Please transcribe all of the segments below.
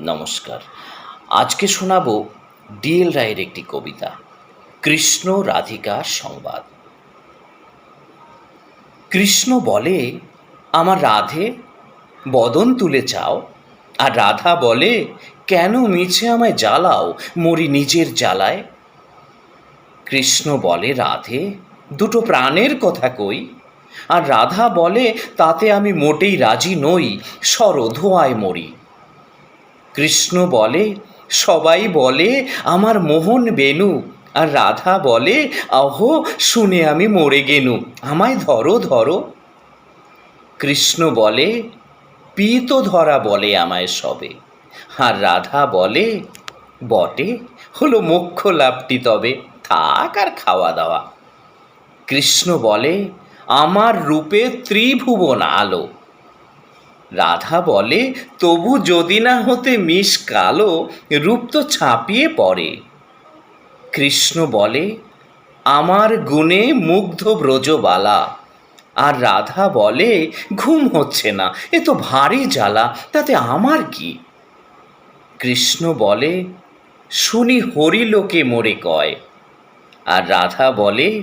নমস্কার। আজকে শোনাবো ডিএল রায়ের একটি কবিতা, কৃষ্ণ রাধিকার সংবাদ। কৃষ্ণ বলে, আমার রাধে, বদন তুলে চাও। আর রাধা বলে, কেন মিছে আমায় জ্বালাও, মরি নিজের জ্বালায়? কৃষ্ণ বলে, রাধে, দুটো প্রাণের কথা কই। আর রাধা বলে, তাতে আমি মোটেই রাজি নই সর ধোয়ায় মরি। কৃষ্ণ বলে, সবাই বলে, আমার মোহন বেনু। আর রাধা বলে, আহো, শুনে আমি মরে গেনু। আমায় ধরো ধরো। কৃষ্ণ বলে, পিত ধরা বলে আমায় সবে। আর রাধা বলে, বটে, হলো মোক্ষ লাভটি তবে, থাক আর খাওয়া দাওয়া। কৃষ্ণ বলে, আমার রূপে ত্রিভুবন আলো। রাধা বলে, তবু যদি না হতে মিশ কালো, রূপ তো ছাপিয়ে পড়ে। কৃষ্ণ বলে, আমার গুণে মুগ্ধ ব্রজবালা। আর রাধা বলে, ঘুম হচ্ছে না, এ তো ভারী জ্বালা, তাতে আমার কি? কৃষ্ণ বলে, শুনি হরি লোকে মোরে কয়। আর রাধা বলে,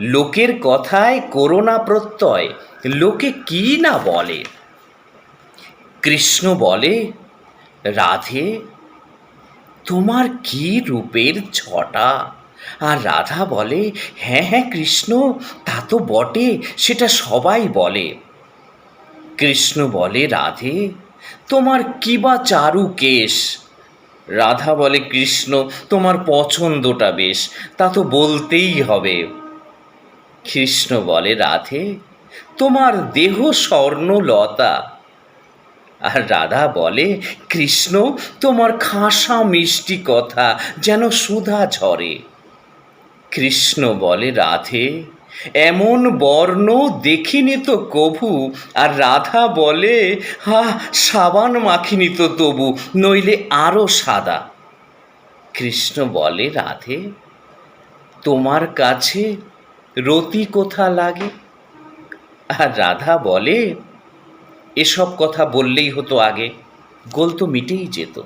লোকের কথায় করোনা প্রত্যয়, লোকে কি না বলে? কৃষ্ণ বলে, রাধে, তোমার কি রূপের ছটা? আর রাধা বলে হ্যাঁ হ্যাঁ কৃষ্ণ, তা তো বটে, সেটা সবাই বলে। কৃষ্ণ বলে, রাধে, তোমার কি বা চারু কেশ? রাধা বলে, কৃষ্ণ, তোমার পছন্দটা বেশ, তা তো বলতেই হবে। কৃষ্ণ বলে, রাধে, তোমার দেহ স্বর্ণলতা আর রাধা বলে, কৃষ্ণ, তোমার খাসা মিষ্টি কথা যেন সুধা ঝরে। কৃষ্ণ বলে, রাধে, এমন বর্ণ দেখিনি তো কভু। আর রাধা বলে হা সাবান মাখিনি তো তবু, নইলে আরও সাদা। কৃষ্ণ বলে, রাধে, তোমার কাছে রতি কোথা লাগে? আর রাধা বলে এসব কথা বললেই হতো আগে। গোল তো মিটেই যেত।